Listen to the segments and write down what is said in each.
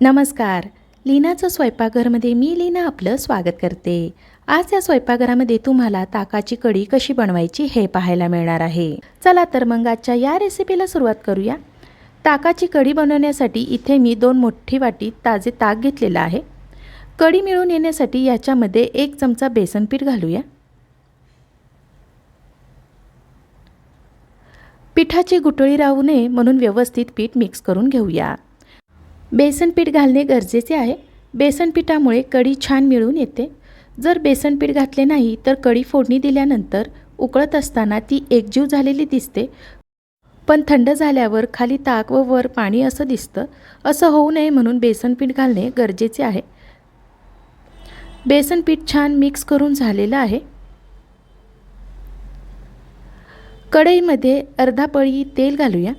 नमस्कार. लीनाचं स्वयंपाकघरमध्ये मी लीना आपलं स्वागत करते. आज या स्वयंपाकघरामध्ये तुम्हाला ताकाची कढी कशी बनवायची हे पाहायला मिळणार आहे. चला तर मग आजच्या या रेसिपीला सुरुवात करूया. ताकाची कढी बनवण्यासाठी इथे मी दोन मोठी वाटी ताजे ताक घेतलेलं आहे. कढी मिळून येण्यासाठी याच्यामध्ये एक चमचा बेसन पीठ घालूया. पिठाची गुटळी राहू नये म्हणून व्यवस्थित पीठ मिक्स करून घेऊया. बेसन पीठ घालणे गरजेचे आहे. बेसन पिठामुळे कढी छान मिळून येते. जर बेसन पीठ घातले नाही तर कढी फोडणी दिल्यानंतर उकळत असताना ती एकजीव झालेली दिसते. पण थंड झाल्यावर खाली ताक व वर पाणी असं दिसतं. असं होऊ नये म्हणून बेसन पीठ घालणे गरजेचे आहे. बेसन पीठ छान मिक्स करून झालेलं आहे. कढईमध्ये अर्धा पळी तेल घालूया.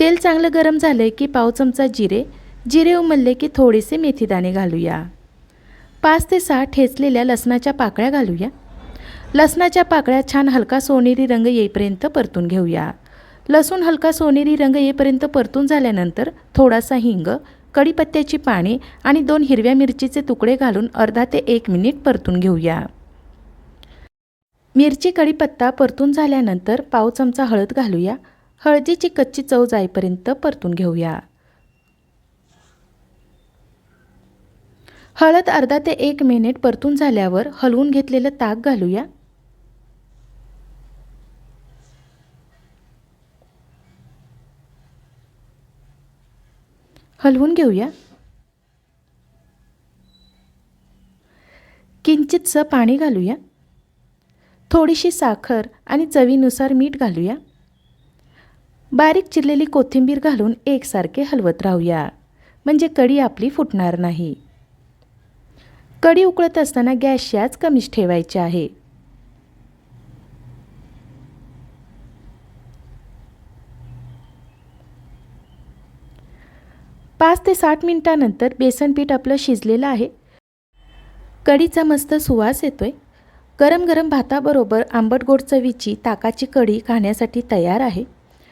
तेल चांगलं गरम झालं की पाव चमचा जिरे. जिरे उमलले की थोडेसे मेथीदाणे घालूया. पाच ते सहा ठेचलेल्या लसणाच्या पाकळ्या घालूया. लसणाच्या पाकळ्या छान हलका सोनेरी रंग येईपर्यंत परतून घेऊया. लसूण हलका सोनेरी रंग येईपर्यंत परतून झाल्यानंतर थोडासा हिंग कढीपत्त्याची पाने आणि दोन हिरव्या मिरचीचे तुकडे घालून अर्धा ते एक मिनिट परतून घेऊया. मिरची कढीपत्ता परतून झाल्यानंतर पाव चमचा हळद घालूया. हळदीची कच्ची चव जाईपर्यंत परतून घेऊया. हळद अर्धा ते एक मिनिट परतून झाल्यावर हलवून घेतलेलं ताक घालूया. हलवून घेऊया. किंचितसं पाणी घालूया. थोडीशी साखर आणि चवीनुसार मीठ घालूया. बारीक चिरलेली कोथिंबीर घालून एकसारखे हलवत राहूया. म्हणजे कढी आपली फुटणार नाही. कढी उकळत असताना गॅस याच कमीच ठेवायचे आहे. पाच ते साठ मिनिटानंतर बेसन पीठ आपलं शिजलेलं आहे. कढीचा मस्त सुवास येतोय. गरम गरम भाताबरोबर आंबट गोड चवीची ताकाची कढी खाण्यासाठी तयार आहे.